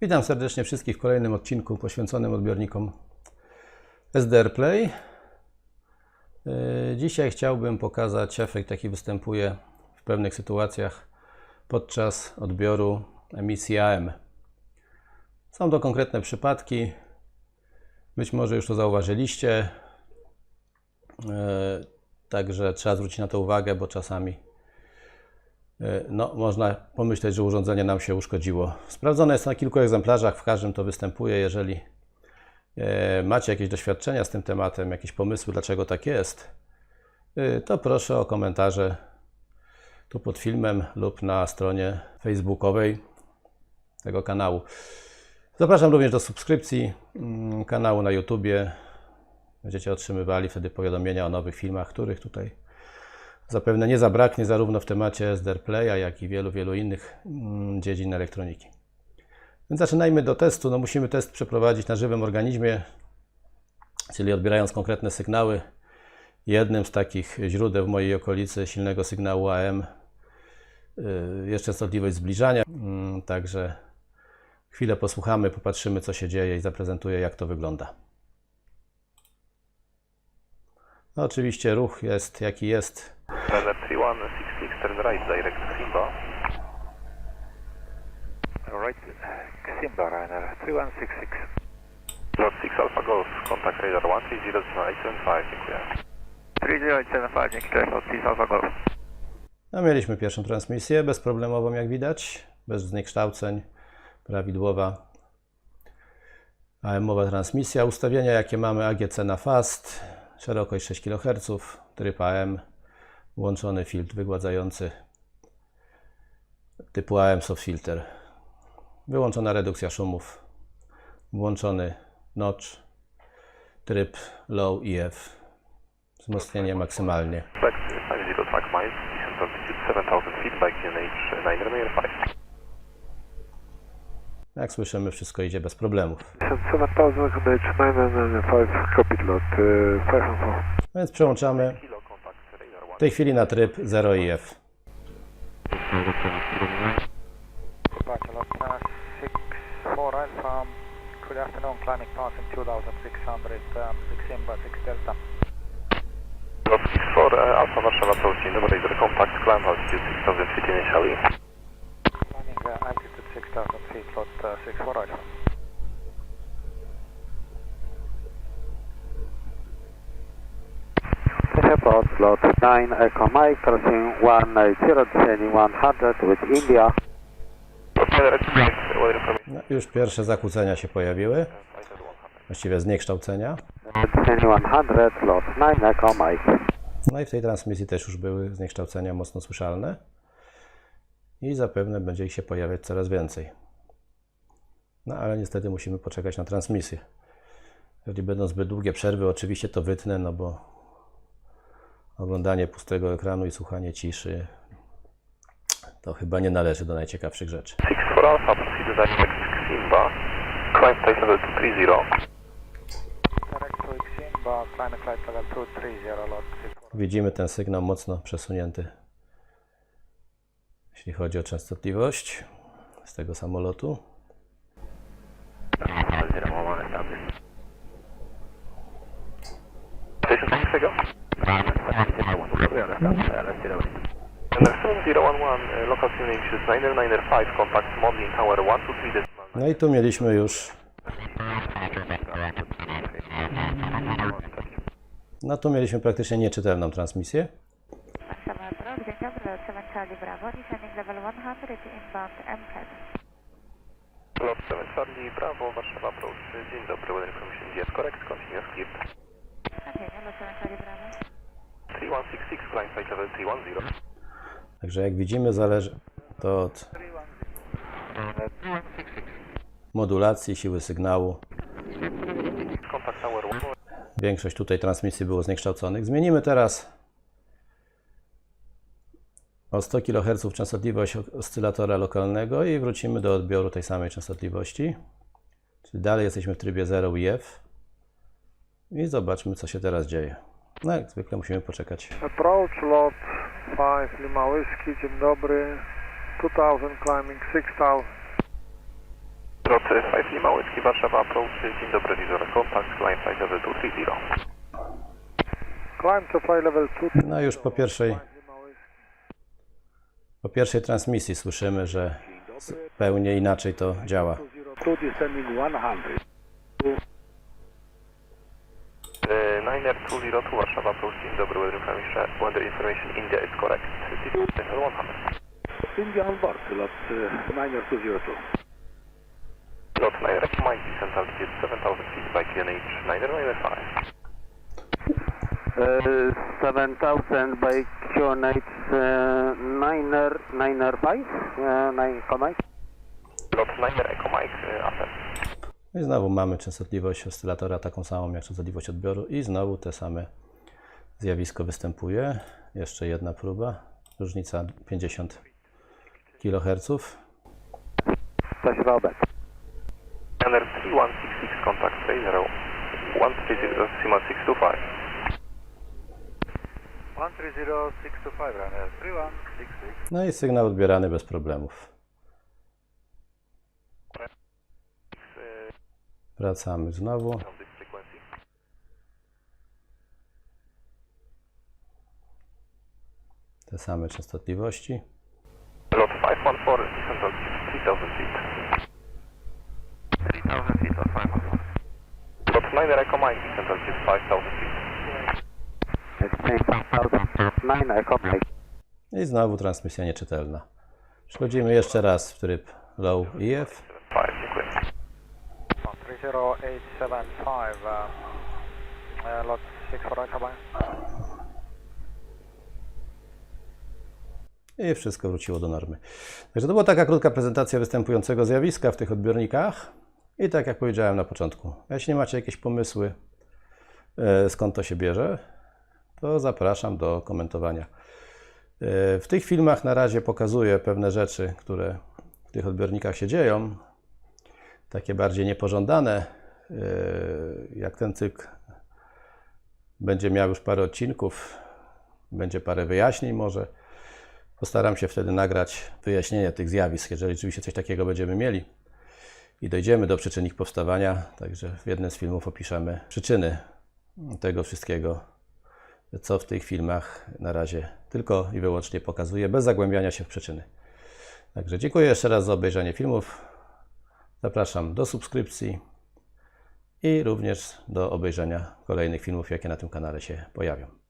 Witam serdecznie wszystkich w kolejnym odcinku poświęconym odbiornikom SDR Play. Yy, Dzisiaj chciałbym pokazać efekt, jaki występuje w pewnych sytuacjach podczas odbioru emisji AM. Są to konkretne przypadki. Być może już to zauważyliście. Yy, Także trzeba zwrócić na to uwagę, bo czasami no, można pomyśleć, że urządzenie nam się uszkodziło. Sprawdzone jest na kilku egzemplarzach, w każdym to występuje. Jeżeli e, macie jakieś doświadczenia z tym tematem, jakieś pomysły, dlaczego tak jest, e, to proszę o komentarze tu pod filmem lub na stronie facebookowej tego kanału. Zapraszam również do subskrypcji mm, kanału na YouTubie. Będziecie otrzymywali wtedy powiadomienia o nowych filmach, których tutaj zapewne nie zabraknie zarówno w temacie SDR Playa, jak i wielu, wielu innych mm, dziedzin elektroniki. Więc zaczynajmy do testu. No musimy test przeprowadzić na żywym organizmie, czyli odbierając konkretne sygnały. Jednym z takich źródeł w mojej okolicy silnego sygnału AM y, jest częstotliwość zbliżania. Mm, Także chwilę posłuchamy, popatrzymy co się dzieje i zaprezentuję jak to wygląda. No, oczywiście ruch jest jaki jest. Runner 3166, turn right, direct Simba. Right, Simba Runner 3166. Lot 6 Alpha Golf, contact radar 130.875, dziękuję. 3075, dzięki, Lot 6 Alpha Golf. No, mieliśmy pierwszą transmisję, bezproblemową jak widać, bez zniekształceń, prawidłowa AM-owa transmisja. Ustawienia jakie mamy AGC na fast, szerokość 6 kHz, tryb AM, włączony filtr wygładzający typu AM soft filter, wyłączona redukcja szumów, włączony notch, tryb low EF, wzmocnienie maksymalnie. Expect 50 track miles, descent altitude 7000 feet by QNH 995. Jak słyszymy, wszystko idzie bez problemów. 7000 copy lot, 5 and 4. No Więc przełączamy w tej chwili na tryb 0IF. Departure lot 64 Alpha, good afternoon, climbing passing 2600, um, 6 Simba, 6 Delta. 1. Lot 64 uh, Alpha Warszawa approach, dzień dobry, radar contact, climb altitude 6000 feet initially. Climbing uh, altitude 6000 feet, lot uh, 64 Alpha. Airport slot 9 Echo Mike crossing 180 descending 100 with India. Lot 9 Red weather information, No, już pierwsze zakłócenia się pojawiły, fighter 100. właściwie zniekształcenia. Descending 100 slot 9 Echo Mike. No i w tej transmisji też już były zniekształcenia mocno słyszalne i zapewne będzie ich się pojawiać coraz więcej. No ale niestety musimy poczekać na transmisję. Jeżeli będą zbyt długie przerwy, oczywiście to wytnę, no bo oglądanie pustego ekranu i słuchanie ciszy to chyba nie należy do najciekawszych rzeczy. 64 Alpha, proceed to direct Simba. Climb flight level 230. Direct to Simba, climbing flight level 230, lot 64. Widzimy ten sygnał mocno przesunięty, jeśli chodzi o częstotliwość z tego samolotu. Station No i tu mieliśmy już, no tu mieliśmy praktycznie nieczytelną transmisję. Lot 7 Charlie Bravo, descending level 100, inbound M7. Lot 7 Charlie, Bravo, Warszawa Approach. Dzień dobry, weather information yes, correct, continuous cleared. Następnie lot 7 Charlie Bravo. 3166, climb flight level 310. Także jak widzimy, zależy to od modulacji siły sygnału. Contact tower 1. Większość tutaj transmisji było zniekształconych. Zmienimy teraz o 100 kHz częstotliwość oscylatora lokalnego i wrócimy do odbioru tej samej częstotliwości. Czyli dalej jesteśmy w trybie 0 IF. I zobaczmy, co się teraz dzieje. No jak zwykle musimy poczekać. Approach lot 5 Lima Whiskey, dzień dobry. 2000 climbing 6000. Lot 5 Lima Whiskey Warszawa approach, dzień dobry, Visual Contact, climb flight level 230. Climb to flight level 2. No już po pierwszej, po pierwszej transmisji słyszymy, że zupełnie inaczej to działa. 2 descending 100. E, Niner 202 Warszawa dzień dobry, weather information, weather information India is correct, distance level 100. India on board, lot uh, 9202. Lot 9 Mike descent altitude 7000 feet by QNH 995. Uh, 7000 by QNH uh, 9er, 9er 5, uh, 9 Echo Mike. Lot 9 Echo Mike, e, ascent. No I znowu mamy częstotliwość oscylatora taką samą jak częstotliwość odbioru i znowu te same zjawisko występuje. Jeszcze jedna próba, różnica 50 kHz. Coś Robert. Niner 3166 contact 30 130 decimal 625. 130625 runner 3166. No i sygnał odbierany bez problemów. Wracamy znowu. Te same częstotliwości. Lot 514 descent altitude 3000 feet. 3000 feet or 514. Lot 9 Echo Mike descent altitude 5000 feet. Exchange 1000, 9 Echo Mike. I znowu transmisja nieczytelna. Przechodzimy jeszcze raz w tryb low EF. 5, dziękuję. 30875, uh, uh, lot 6 for Echo Mike. I wszystko wróciło do normy. Także to była taka krótka prezentacja występującego zjawiska w tych odbiornikach. I tak jak powiedziałem na początku, jeśli macie jakieś pomysły, e, skąd to się bierze, to zapraszam do komentowania. E, W tych filmach na razie pokazuję pewne rzeczy, które w tych odbiornikach się dzieją, takie bardziej niepożądane. E, Jak ten cykl będzie miał już parę odcinków, będzie parę wyjaśnień może, Postaram się wtedy nagrać wyjaśnienie tych zjawisk, jeżeli rzeczywiście coś takiego będziemy mieli i dojdziemy do przyczyn ich powstawania. Także w jednym z filmów opiszemy przyczyny tego wszystkiego, co w tych filmach na razie tylko i wyłącznie pokazuję, bez zagłębiania się w przyczyny. Także dziękuję jeszcze raz za obejrzenie filmów. Zapraszam do subskrypcji i również do obejrzenia kolejnych filmów, jakie na tym kanale się pojawią.